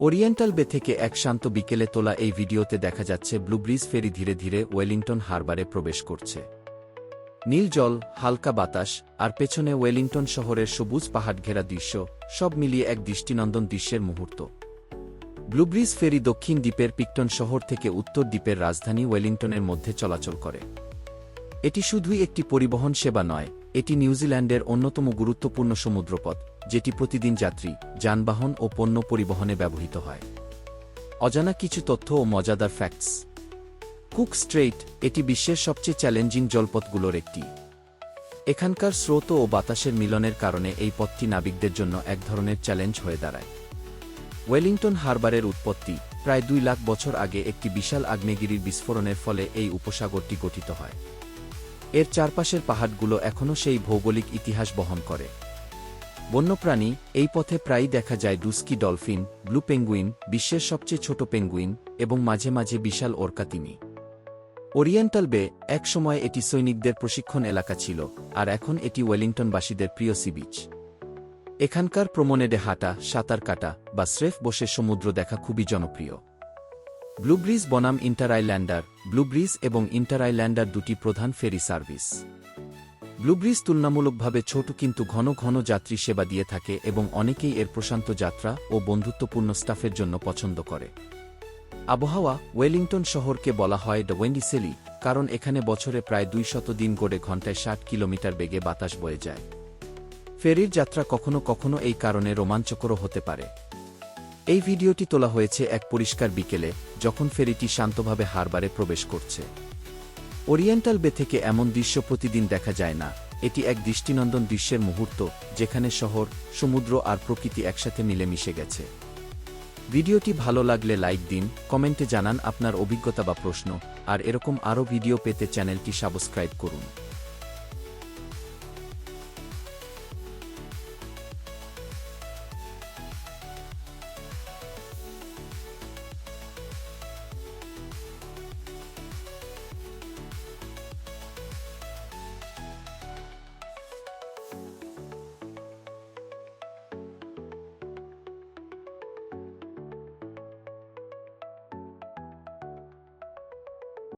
Oriental বে থেকে এক শান্ত বিকেলে তোলা এই ভিডিওতে দেখা যাচ্ছে ব্লুব্রিজ ফেরি ধীরে ধীরে ওয়েলিংটন হারবারে প্রবেশ করছে। নীল জল, হালকা বাতাস, আর পেছনে ওয়েলিংটন শহরের সবুজ পাহাড় ঘেরা দৃশ্য, সব মিলিয়ে এক দৃষ্টিনন্দন দৃশ্যের মুহূর্ত। ব্লুব্রিজ ফেরি দক্ষিণ দ্বীপের পিকটন শহর থেকে উত্তর দ্বীপের রাজধানী ওয়েলিংটনের মধ্যে চলাচল করে। এটি শুধুই একটি পরিবহন সেবা নয় এটি নিউজিল্যান্ডের অন্যতম গুরুত্বপূর্ণ সমুদ্রপথ, যেটি প্রতিদিন যাত্রী, যানবাহন ও পণ্য পরিবহনে ব্যবহৃত হয়। অজানা কিছু তথ্য ও মজাদার ফ্যাক্টস কুক স্ট্রেইট এটি বিশ্বের সবচেয়ে চ্যালেঞ্জিং জলপথগুলোর একটি। এখানকার স্রোত ও বাতাসের মিলনের কারণে এই পথটি নাবিকদের জন্য এক ধরনের চ্যালেঞ্জ হয়ে দাঁড়ায়। ওয়েলিংটন হারবারের উৎপত্তি প্রায় দুই লাখ বছর আগে একটি বিশাল আগ্নেয়গিরির বিস্ফোরণের ফলে এই উপসাগরটি গঠিত হয়। এর চারপাশের পাহাড়গুলো এখনও সেই ভৌগোলিক ইতিহাস বহন করে। বন্যপ্রাণী, এই পথে প্রায়ই দেখা যায় ডুস্কি ডলফিন, ব্লু পেঙ্গুইন, বিশ্বের সবচেয়ে ছোট পেঙ্গুইন এবং মাঝে মাঝে বিশাল ওরকা তিমি ওরিয়েন্টাল বে এক সময় এটি সৈনিকদের প্রশিক্ষণ এলাকা ছিল, আর এখন এটি ওয়েলিংটনবাসীদের প্রিয় সি বিচ। এখানকার প্রমোনেডে হাঁটা, সাঁতার কাটা বা স্রেফ বসে সমুদ্র দেখা খুবই জনপ্রিয়। ব্লুব্রিজ বনাম ইন্টার আইল্যান্ডার ব্লুব্রিজ এবং ইন্টার আইল্যান্ডার দুটি প্রধান ফেরি সার্ভিস। ব্লুব্রিজ তুলনামূলকভাবে ছোট কিন্তু ঘন ঘন যাত্রী সেবা দিয়ে থাকে এবং অনেকেই এর প্রশান্ত যাত্রা ও বন্ধুত্বপূর্ণ স্টাফের জন্য পছন্দ করে। আবহাওয়া, ওয়েলিংটন শহরকে বলা হয় দ্য ওয়েন্ডিসেলি কারণ এখানে বছরে প্রায় দুই শত দিন গড়ে ঘন্টায় ষাট কিলোমিটার বেগে বাতাস বয়ে যায়। ফেরির যাত্রা কখনো কখনো এই কারণে রোমাঞ্চকরও হতে পারে। এই ভিডিওটি তোলা হয়েছে এক পরিষ্কার বিকেলে, যখন ফেরিটি শান্তভাবে হারবারে প্রবেশ করছে। ওরিয়েন্টাল বে থেকে এমন দৃশ্য প্রতিদিন দেখা যায় না। এটি এক দৃষ্টিনন্দন দৃশ্যের মুহূর্ত, যেখানে শহর, সমুদ্র আর প্রকৃতি একসাথে মিলেমিশে গেছে। ভিডিওটি ভালো লাগলে লাইক দিন, কমেন্টে জানান আপনার অভিজ্ঞতা বা প্রশ্ন, আর এরকম আরও ভিডিও পেতে চ্যানেলটি সাবস্ক্রাইব করুন।